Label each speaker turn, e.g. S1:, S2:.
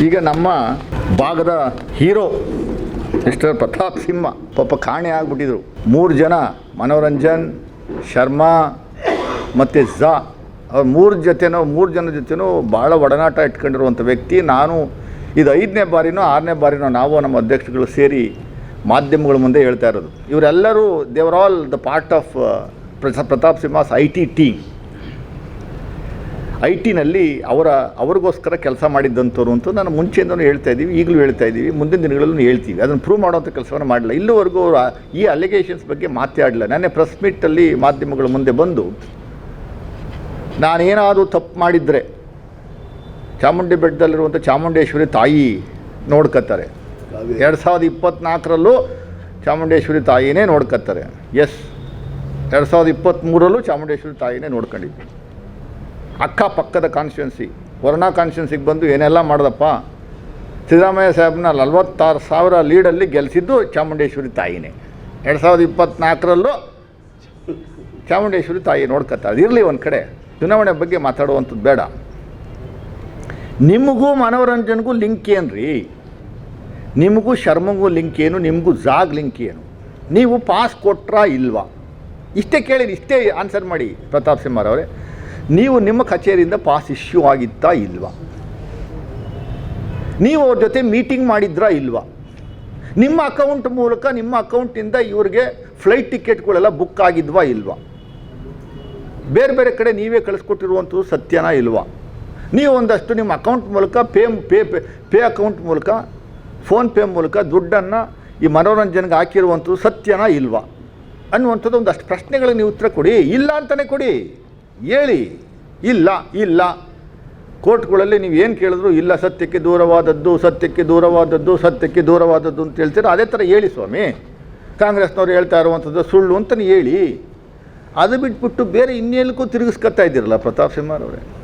S1: ಈಗ ನಮ್ಮ ಭಾಗದ ಹೀರೋ ಮಿಸ್ಟರ್ ಪ್ರತಾಪ್ ಸಿಂಹ ಪಾಪ ಕಾಣೆ ಆಗ್ಬಿಟ್ಟಿದ್ರು. ಮೂರು ಜನ, ಮನೋರಂಜನ್, ಶರ್ಮಾ ಮತ್ತು ಝಾ. ಅವ್ರ ಮೂರು ಜೊತೆನೋ, ಮೂರು ಜನ ಜೊತೆನೂ ಭಾಳ ಒಡನಾಟ ಇಟ್ಕೊಂಡಿರುವಂಥ ವ್ಯಕ್ತಿ. ನಾನು ಇದು ಐದನೇ ಬಾರಿನೋ, ಆರನೇ ಬಾರಿನೋ ನಾವು ನಮ್ಮ ಅಧ್ಯಕ್ಷಗಳು ಸೇರಿ ಮಾಧ್ಯಮಗಳ ಮುಂದೆ ಹೇಳ್ತಾ ಇರೋದು. ಇವರೆಲ್ಲರೂ ದೇವರ್ all the part of Pratap ಸಿಂಹಾಸ್ I T team I ಟಿನಲ್ಲಿ ಅವರ ಅವ್ರಿಗೋಸ್ಕರ ಕೆಲಸ ಮಾಡಿದ್ದಂಥವ್ರು ಅಂತ ನಾನು ಮುಂಚೆಯಿಂದನೂ ಹೇಳ್ತಾ ಇದ್ದೀವಿ ಈಗಲೂ ಹೇಳ್ತಾ ಇದ್ದೀವಿ ಮುಂದಿನ ದಿನಗಳಲ್ಲೂ ಹೇಳ್ತೀವಿ. ಅದನ್ನು ಪ್ರೂವ್ ಮಾಡೋಂಥ ಕೆಲಸವನ್ನು ಮಾಡಲಿಲ್ಲ. ಇಲ್ಲಿವರೆಗೂ ಅವರು ಈ ಅಲಿಗೇಷನ್ಸ್ ಬಗ್ಗೆ ಮಾತಾಡಲಿಲ್ಲ. ನಾನೇ ಪ್ರೆಸ್ ಮೀಟಲ್ಲಿ ಮಾಧ್ಯಮಗಳ ಮುಂದೆ ಬಂದು ನಾನೇನಾದರೂ ತಪ್ಪು ಮಾಡಿದರೆ ಚಾಮುಂಡಿ ಬೆಟ್ಟದಲ್ಲಿರುವಂಥ ಚಾಮುಂಡೇಶ್ವರಿ ತಾಯಿ ನೋಡ್ಕೊತಾರೆ ಎರಡು ಸಾವಿರದ ಇಪ್ಪತ್ತ್ನಾಲ್ಕರಲ್ಲೂ ಚಾಮುಂಡೇಶ್ವರಿ ತಾಯಿನೇ ನೋಡ್ಕೊತಾರೆ ಎಸ್ ಎರಡು ಸಾವಿರದ ಇಪ್ಪತ್ತ್ಮೂರಲ್ಲೂ ಚಾಮುಂಡೇಶ್ವರಿ ತಾಯಿನೇ ನೋಡ್ಕೊಂಡಿದ್ವಿ ಅಕ್ಕಪಕ್ಕದ ಕಾನ್ಸ್ಟಿಟ್ಯುನ್ಸಿ ವರ್ಣಾ ಕಾನ್ಸ್ಟಿಟ್ಯುನ್ಸಿಗೆ ಬಂದು ಏನೆಲ್ಲ ಮಾಡಿದಪ್ಪ? ಸಿದ್ದರಾಮಯ್ಯ ಸಾಹೇಬ್ನ ನಲ್ವತ್ತಾರು ಸಾವಿರ ಲೀಡಲ್ಲಿ ಗೆಲ್ಲಿಸಿದ್ದು ಚಾಮುಂಡೇಶ್ವರಿ ತಾಯಿನೇ. ಎರಡು ಸಾವಿರದ ಇಪ್ಪತ್ತ್ನಾಲ್ಕರಲ್ಲೂ ಚಾಮುಂಡೇಶ್ವರಿ ತಾಯಿ ನೋಡ್ಕೊತಾರೆ ಇರಲಿ ಒಂದು ಕಡೆ, ಚುನಾವಣೆ ಬಗ್ಗೆ ಮಾತಾಡುವಂಥದ್ದು ಬೇಡ. ನಿಮಗೂ ಮನೋರಂಜನೆಗೂ ಲಿಂಕ್ ಏನು ರೀ ನಿಮಗೂ ಶರ್ಮಗೂ ಲಿಂಕ್ ಏನು, ನಿಮಗೂ ಜಾಗ್ ಲಿಂಕ್ ಏನು? ನೀವು ಪಾಸ್ ಕೊಟ್ರಾ ಇಲ್ವಾ? ಇಷ್ಟೇ ಕೇಳಿರಿ, ಇಷ್ಟೇ ಆನ್ಸರ್ ಮಾಡಿ ಪ್ರತಾಪ್ ಸಿಂಹರವರೇ ನೀವು ನಿಮ್ಮ ಕಚೇರಿಯಿಂದ ಪಾಸ್ ಇಶ್ಯೂ ಆಗಿತ್ತಾ ಇಲ್ವಾ? ನೀವು ಅವ್ರ ಜೊತೆ ಮೀಟಿಂಗ್ ಮಾಡಿದ್ರಾ ಇಲ್ವಾ? ನಿಮ್ಮ ಅಕೌಂಟ್ ಮೂಲಕ ನಿಮ್ಮ ಅಕೌಂಟಿಂದ ಇವ್ರಿಗೆ ಫ್ಲೈಟ್ ಟಿಕೆಟ್ಗಳೆಲ್ಲ ಬುಕ್ ಆಗಿದ್ವಾ ಇಲ್ವಾ? ಬೇರೆ ಬೇರೆ ಕಡೆ ನೀವೇ ಕಳಿಸ್ಕೊಟ್ಟಿರುವಂಥದ್ದು ಸತ್ಯನಾ ಇಲ್ವಾ? ನೀವು ಒಂದಷ್ಟು ನಿಮ್ಮ ಅಕೌಂಟ್ ಮೂಲಕ ಪೇ ಪೇ, ಪೇ- ಅಕೌಂಟ್ ಮೂಲಕ ಫೋನ್ಪೇ ಮೂಲಕ ದುಡ್ಡನ್ನು ಈ ಮನೋರಂಜನೆಗೆ ಹಾಕಿರುವಂಥದ್ದು ಸತ್ಯನಾ ಇಲ್ವಾ? ಅನ್ನುವಂಥದ್ದು ಒಂದಷ್ಟು ಪ್ರಶ್ನೆಗಳಿಗೆ ನೀವು ಉತ್ತರ ಕೊಡಿ. ಇಲ್ಲ ಅಂತಲೇ ಕೊಡಿ. ಹೇಳಿ, ಇಲ್ಲ ಇಲ್ಲ. ಕೋರ್ಟ್ಗಳಲ್ಲಿ ನೀವು ಏನು ಕೇಳಿದ್ರು, ಇಲ್ಲ, ಸತ್ಯಕ್ಕೆ ದೂರವಾದದ್ದು ಸತ್ಯಕ್ಕೆ ದೂರವಾದದ್ದು ಸತ್ಯಕ್ಕೆ ದೂರವಾದದ್ದು ಅಂತ ಹೇಳ್ತೀರ? ಅದೇ ಥರ ಹೇಳಿ ಸ್ವಾಮಿ. ಕಾಂಗ್ರೆಸ್ನವ್ರು ಹೇಳ್ತಾ ಇರುವಂಥದ್ದು ಸುಳ್ಳು ಅಂತಲೇ ಹೇಳಿ. ಅದು ಬಿಟ್ಬಿಟ್ಟು ಬೇರೆ ಇನ್ನೆಲ್ಲಕ್ಕೂ ತಿರುಗಿಸ್ಕೊತಾ ಇದ್ದೀರಲ್ಲ ಪ್ರತಾಪ್ ಸಿಂಹರವರೇ